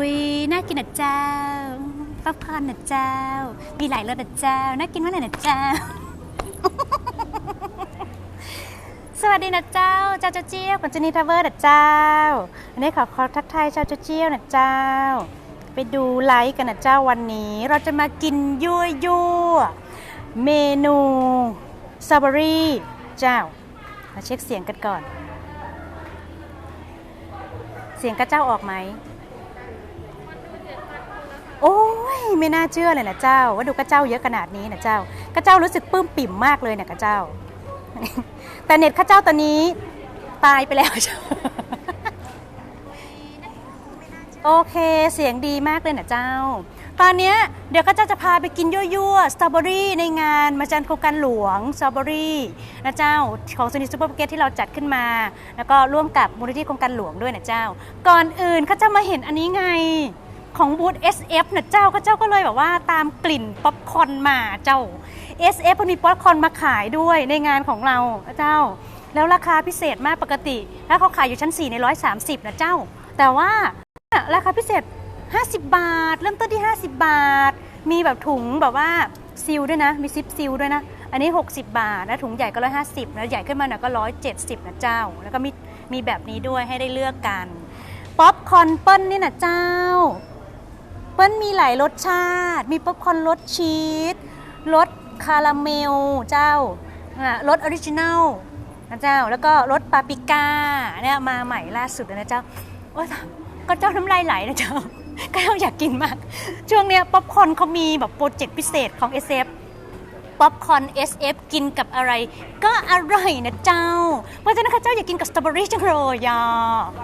อุ้ยน่ากินนะเจ้าป๊อปคอร์นนะเจ้า มีหลายรสนะเจ้า น่ากินมากเลยนะเจ้า สวัสดีนะเจ้า เจ้าเจ้าเจี้ยวปัญจนีทาวเวอร์นะเจ้า อันนี้ขอขอทักทายเจ้าเจ้าเจี้ยวนะเจ้า ไปดูไลฟ์กันนะเจ้าวันนี้ เราจะมากินยั่วยั่วเมนูสตรอเบอรี่เจ้า มาเช็คเสียงกันก่อน เสียงกระเจ้าออกไหม โอ้ยไม่น่าเชื่อเลยนะเจ้า ว่าดูกระเจ้าเยอะขนาดนี้นะเจ้า กระเจ้ารู้สึกปลื้มปิ่มมากเลยเนี่ยกระเจ้า แต่เน็ตข้าเจ้าตอนนี้ตายไปแล้วเจ้าโอเคเสียงดีมากเลยนะเจ้า ตอนนี้เดี๋ยวข้าเจ้าจะพาไปกินยั่วๆสตรอเบอรี่ในงานมาจันโครงการหลวงสตรอเบอรี่นะเจ้าของสนิทซูเปอร์มาร์เก็ตที่เราจัดขึ้นมา แล้วก็ร่วมกับมูลนิธิโครงการหลวงด้วยนะเจ้า ก่อนอื่นข้าเจ้ามาเห็นอันนี้ไง ของบูธ SF นะเจ้าข้าเจ้าก็เลยแบบว่าตามกลิ่นป๊อปคอนมาเจ้า SF มันมีป๊อปคอนมาขายด้วยในงานของเราเจ้า แล้วราคาพิเศษมากปกติ ถ้าเขาขายอยู่ชั้น 4 ใน 130นะเจ้า แต่ว่าราคาพิเศษ 50 บาท เริ่มต้นที่ 50 บาท มีแบบถุงแบบว่าซิลด้วยนะ มีซิปซิลด้วยนะ อันนี้ 60 บาทนะถุงใหญ่ก็ 150นะใหญ่ขึ้นมาหน่อยก็ 170นะเจ้า แล้วก็มีมีแบบนี้ด้วยให้ได้เลือกกันป๊อปคอนเปิ้ลนี่นะเจ้า เปิ้ลมีหลายรสชาติ มีป๊อปคอร์นรสชีสรสคาราเมลเจ้ารสออริจินัลนะเจ้า แล้วก็รสปาปิก้าเนี่ยมาใหม่ล่าสุดเลยนะเจ้าโอ้ยก็เจ้าน้ำลายไหลนะเจ้าก็เจ้าอยากกินมาก ช่วงเนี้ยป๊อปคอร์นเขามีแบบโปรเจกต์พิเศษของ SF ป๊อปคอร์น SF กินกับอะไร ก็อร่อยนะเจ้า เพราะฉะนั้นข้าเจ้าอยากกินกับสตรอเบอรี่จังเลยอะ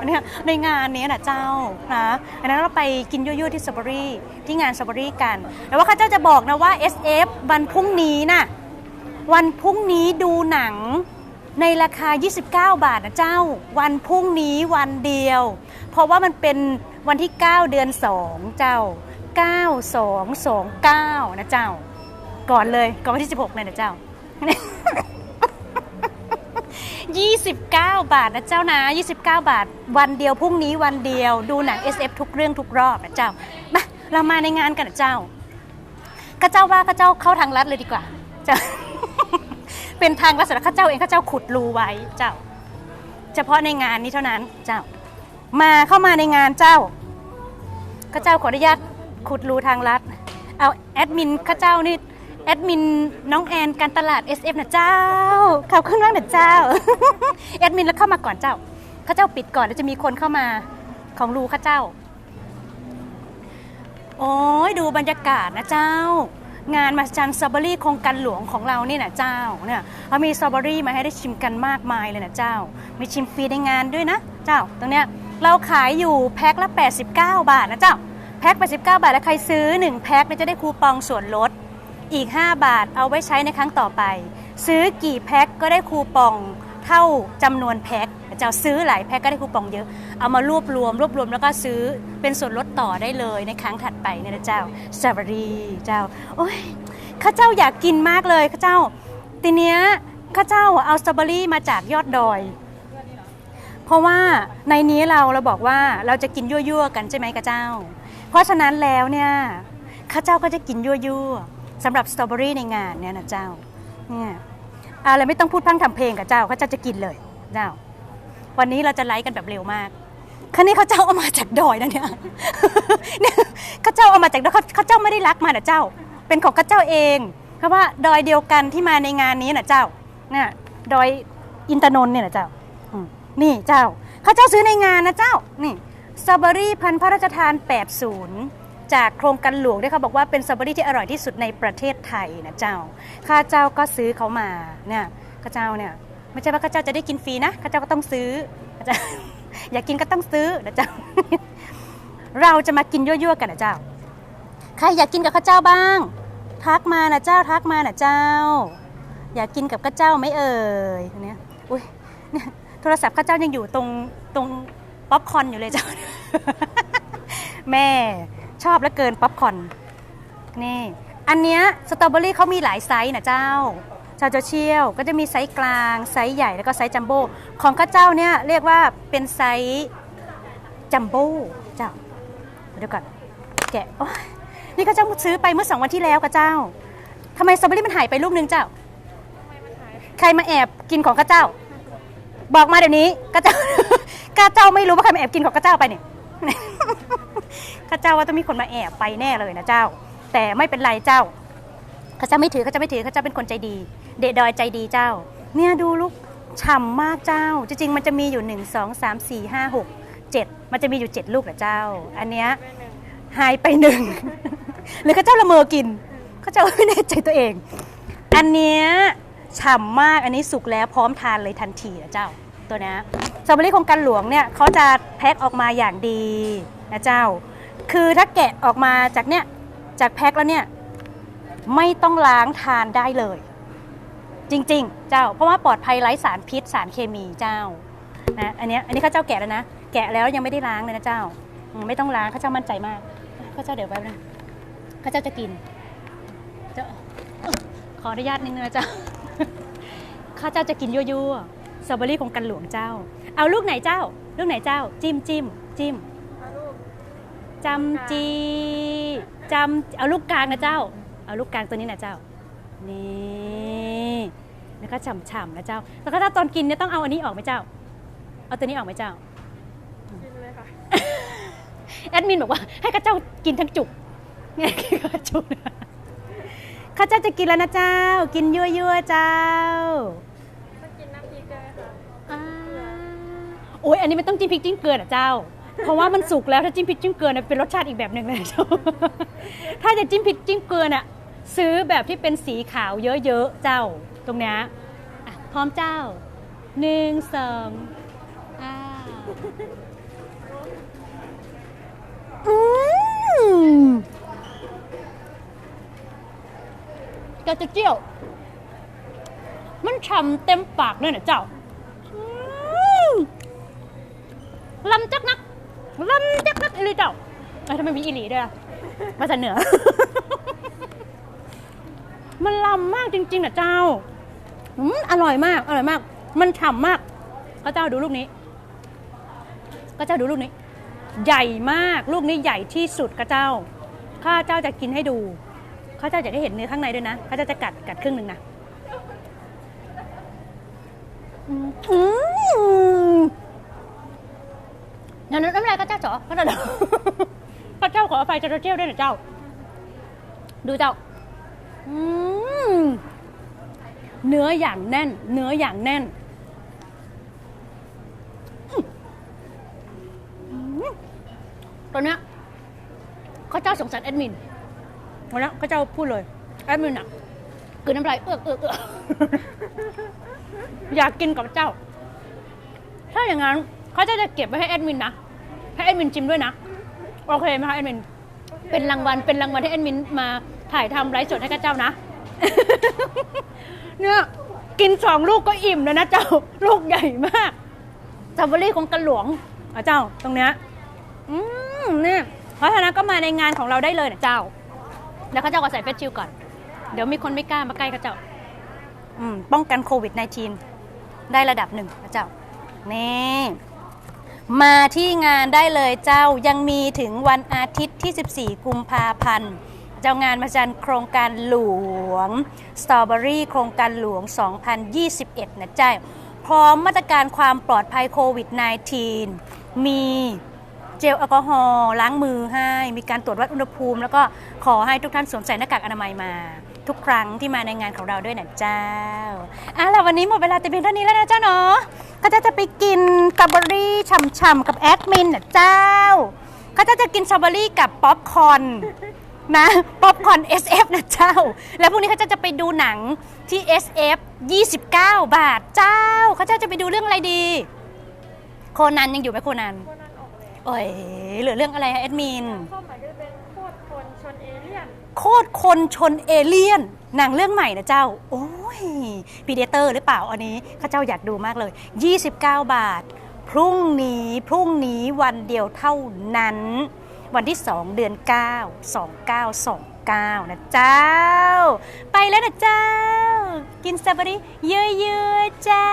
เนี่ยในงานนี้นะเจ้านะอันนั้นเราไปกินยั่วๆที่สตรอเบอรี่ที่งานสตรอเบอรี่กัน แต่ว่าข้าเจ้าจะบอกนะว่า SF วันพรุ่งนี้นะวันพรุ่งนี้ดูหนังในราคา 29 บาทนะเจ้า วันพรุ่งนี้วันเดียว เพราะว่ามันเป็นวันที่ 9 เดือน 2 เจ้า 9229 นะเจ้า ก่อนเลยก่อนวันที่ 16เลยนะเจ้า 29 บาทนะเจ้านะ 29 บาท วันเดียวพรุ่งนี้วันเดียว ดูหนัง SF ทุกเรื่องทุกรอบนะเจ้ามาเรามาในงานกันนะเจ้าข้าเจ้าว่าข้าเจ้าเข้าทางลัดเลยดีกว่าเจ้าเป็นทางลัดสำหรับข้าเจ้าเองข้าเจ้าขุดรูไว้เจ้า เฉพาะในงานนี้เท่านั้นเจ้า มาเข้ามาในงานเจ้าข้าเจ้าขออนุญาตขุดรูทางลัด เอาแอดมินข้าเจ้านี่ แอดมินน้องแอนการตลาด SF นะเจ้าขอบคุณมากนะเจ้า แอดมินแล้วเข้ามาก่อนเจ้าข้าเจ้าปิดก่อนแล้วจะมีคนเข้ามาของรูข้าเจ้า โอ้ยดูบรรยากาศนะเจ้า งานมาจันสตรอเบอรี่โครงการหลวงของเรานี่นะเจ้าเนี่ยเขามีสตรอเบอรี่มาให้ได้ชิมกันมากมายเลยนะเจ้า มีชิมฟรีในงานด้วยนะเจ้า ตรงเนี้ยเราขายอยู่แพ็คละ 89 บาทนะเจ้า แพ็ค89 บาทแล้วใครซื้อ 1 แพ็คเนี่ยจะได้คูปองส่วนลด อีก 5 บาทเอาไว้ใช้ในครั้งต่อไป ซื้อกี่แพ็คก็ได้คูปองเท่าจำนวนแพ็คเจ้าซื้อหลายแพ็คก็ได้คูปองเยอะ เอามารวบรวม รวบรวมแล้วก็ซื้อเป็นส่วนลดต่อได้เลยในครั้งถัดไปเนี่ยนะเจ้าสตรอเบอรี่เจ้าโอ้ยข้าเจ้าอยากกินมากเลยข้าเจ้า ทีเนี้ยข้าเจ้าเอาสตรอเบอรี่มาจากยอดดอย เพราะว่าในนี้เราเราบอกว่าเราจะกินยั่วๆกันใช่ไหมข้าเจ้า เพราะฉะนั้นแล้วเนี่ยข้าเจ้าก็จะกินยั่วๆ สำหรับสตรอเบอรี่ในงานเนี่ยนะเจ้าเนี่ยอะไรไม่ต้องพูดพร่งทำเพลงกับเจ้าเขาจ้าจะกินเลยเจ้า วันนี้เราจะไลฟ์กันแบบเร็วมากคันนี้เขาเจ้าเอามาจากดอยนะเนี่ยเนี่ยเขาเจ้าเอามาจากดอยเขาเขาเจ้าไม่ได้รักมานะเจ้า เป็นของเขาเจ้าเองเพราะว่าดอยเดียวกันที่มาในงานนี้นะเจ้าเนี่ยดอยอินทนนท์เนี่ยนะเจ้านี่เจ้าเขาเจ้าซื้อในงานนะเจ้านี่สตรอเบอรี่พันธุ์พระราชทาน80 จากโครงการหลวงที่เขาบอกว่าเป็นสตรอเบอรี่ที่อร่อยที่สุดในประเทศไทยนะเจ้า ข้าเจ้าก็ซื้อเขามาเนี่ยข้าเจ้าเนี่ยไม่ใช่ว่าข้าเจ้าจะได้กินฟรีนะข้าเจ้าก็ต้องซื้อข้าเจ้าอยากกินก็ต้องซื้อนะเจ้า เราจะมากินยั่วๆกันนะเจ้า ใครอยากกินกับข้าเจ้าบ้าง ทักมานะเจ้าทักมานะเจ้า อยากกินกับข้าเจ้าไหมเอ่ยเนี่ยอุ้ยเนี่ยโทรศัพท์ข้าเจ้ายังอยู่ตรงตรงป๊อปคอร์นอยู่เลยเจ้า แม่ ชอบเหลือเกินป๊อปคอร์นนี่ อันเนี้ยสตรอเบอรี่เขามีหลายไซส์นะเจ้า ชาวโจเชียวก็จะมีไซส์กลาง ไซส์ใหญ่แล้วก็ไซส์จัมโบ้ของข้าเจ้าเนี่ยเรียกว่าเป็นไซส์จัมโบ้เจ้าเดี๋ยวก่อนแกะนี่ก็เจ้าซื้อไปเมื่อสองวันที่แล้วกับเจ้าทำไมสตรอเบอรี่มันหายไปลูกนึงเจ้าใครมาแอบกินของข้าเจ้า บอกมาเดี๋ยวนี้ข้าเจ้าข้าเจ้าไม่รู้ว่าใครมาแอบกินของข้าเจ้าไปเนี่ย ข้าเจ้าว่าต้องมีคนมาแอบไปแน่เลยนะเจ้า แต่ไม่เป็นไรเจ้าข้าเจ้าไม่ถือข้าเจ้าไม่ถือข้าเจ้าเป็นคนใจดี เดดอยใจดีเจ้า เนี่ยดูลูกฉ่ำมากเจ้า จริงๆ มันจะมีอยู่ 1 2 3 4 5 6 7 มันจะมีอยู่ 7 ลูกแหละเจ้า อันเนี้ยหายไปหนึ่งหรือข้าเจ้าละเมอกินข้าเจ้าไม่แน่ใจตัวเอง อันเนี้ยฉ่ำมากอันนี้สุกแล้วพร้อมทานเลยทันทีนะเจ้าตัวเนี้ยสตรอเบอรี่โครงการหลวงเนี่ยเขาจะแพ็คออกมาอย่างดีนะเจ้า คือถ้าแกะออกมาจากเนี่ยจากแพ็คแล้วเนี่ยไม่ต้องล้างทานได้เลย จริง ๆ เจ้า เพราะว่าปลอดภัยไร้สารพิษสารเคมีเจ้านะอันนี้อันนี้ข้าเจ้าแกะแล้วนะแกะแล้วยังไม่ได้ล้างเลยนะเจ้าไม่ต้องล้างข้าเจ้ามั่นใจมากข้าเจ้าเดี๋ยวแป๊บนึงข้าเจ้าจะกินเจ้าขออนุญาตนิดนึงนะเจ้าข้าเจ้าจะกินยั่วๆสตรอเบอรี่ของกันหลวงเจ้า เอาลูกไหนเจ้า ลูกไหนเจ้า จิ้มจิ้มจิ้ม จำจีจำเอาลูกกลางนะเจ้า เอาลูกกลางตัวนี้นะเจ้า นี่แล้วก็ฉ่ำๆนะเจ้า แล้วก็ถ้าตอนกินเนี่ยต้องเอาอันนี้ออกไหมเจ้า เอาตัวนี้ออกไหมเจ้ากินเลยค่ะแอดมินบอกว่าให้ข้าเจ้ากินทั้งจุกเนี่ยข้าจุกข้าเจ้าจะกินแล้วนะเจ้า กินยั่วๆเจ้าต้องกินน้ำพริกเลยค่ะอ่าโอ้ยอันนี้ไม่ต้องจิ้มพริกจิ้มเกลือนะเจ้า เพราะว่ามันสุกแล้วถ้าจิ้มพริกจิ้มเกลือเนี่ยเป็นรสชาติอีกแบบหนึ่งเลยเจ้าถ้าจะจิ้มพริกจิ้มเกลือน่ะซื้อแบบที่เป็นสีขาวเยอะๆเจ้าตรงเนี้ยพร้อมเจ้าหนึ่งสองอ้าวอืมกระเจียว มันฉ่ำเต็มปากเลยนะเจ้าลำจักนัก ล้ำจักนักอีหลีเจ้าเอ้ยทำไมมีอีหลีด้วยอะมาจากเหนือ มันลำมากจริงๆนะเจ้าอืมอร่อยมาก อร่อยมาก มันฉ่ำมากก็เจ้าดูลูกนี้ ก็เจ้าดูลูกนี้ ใหญ่มาก ลูกนี้ใหญ่ที่สุดก็เจ้า ข้าเจ้าจะกินให้ดูข้าเจ้าจะได้เห็นเนื้อข้างในด้วยนะข้าเจ้าจะกัดกัดครึ่งหนึ่งนะอืม นั่นนั่นอะไรก็เจ้าจ๋อก็นั่นพระเจ้าขออภัยจะเที่ยวด้วยนะเจ้า ดูเจ้าอืมเนื้ออย่างแน่น เนื้ออย่างแน่นอืมตอนเนี้ยเขาเจ้าสงสารแอดมินวันนี้เขาเจ้าพูดเลยแอดมินอะคือน้ำลายเอือกเอือกเอือกอยากกินกับเจ้า ถ้าอย่างนั้นเขาจะจะเก็บไว้ให้แอดมินนะ ให้แอดมินชิมด้วยนะ โอเคไหมคะแอดมิน เป็นรางวัล เป็นรางวัลให้แอดมินมาถ่ายทำไลฟ์สดให้กับเจ้านะ เนี่ยกินสองลูกก็อิ่มแล้วนะเจ้า ลูกใหญ่มากสตรอเบอรี่ของกันหลวงอะเจ้าตรงเนี้ยอืมเนี่ยเพราะฉะนั้นก็มาในงานของเราได้เลยนะเจ้า แล้วเขาเจ้าก็ใส่เฟซชิลก่อน เดี๋ยวมีคนไม่กล้ามาใกล้เขาเจ้า อืมป้องกันโควิด -19 ได้ระดับหนึ่งนะเจ้า นี่ มาที่งานได้เลยเจ้ายังมีถึงวันอาทิตย์ที่ 14 กุมภาพันธ์เจ้างานมาจันโครงการหลวงสตรอเบอรี่โครงการหลวง 2021 นะเจ้าพร้อมมาตรการความปลอดภัยโควิด -19 มีเจลแอลกอฮอล์ล้างมือให้ มีการตรวจวัดอุณหภูมิ แล้วก็ขอให้ทุกท่านสวมใส่หน้ากากอนามัยมา ทุกครั้งที่มาในงานของเราด้วยนะเจ้าอะแล้ววันนี้หมดเวลาแต่เพียงเท่านี้แล้วนะเจ้าเนาะก็จะจะไปกินสตรอเบอรี่ฉ่ำๆกับแอดมินนะเจ้าเขาจะจะกินสตรอเบอรี่กับป๊อปคอนนะป๊อปคอน SF นะเจ้า แล้วพรุ่งนี้เขาจะจะไปดูหนังที่ SF 29 บาทเจ้าเขาจะจะไปดูเรื่องอะไรดี โคนันยังอยู่ไหมโคนันคนันออกแล้วโอ้ยเหลือเรื่องอะไรฮะแอดมินข้อหมาจะเป็ โคตรคนชนเอเลี่ยนหนังเรื่องใหม่นะเจ้า โอ้ยพีเดเตอร์หรือเปล่าอันนี้ข้าเจ้าอยากดูมากเลย 29 บาท พรุ่งนี้พรุ่งนี้วันเดียวเท่านั้น วันที่ 2 เดือน 9 2929 นะเจ้า ไปแล้วนะเจ้า กินสตรอเบอรี่เยอะๆเจ้า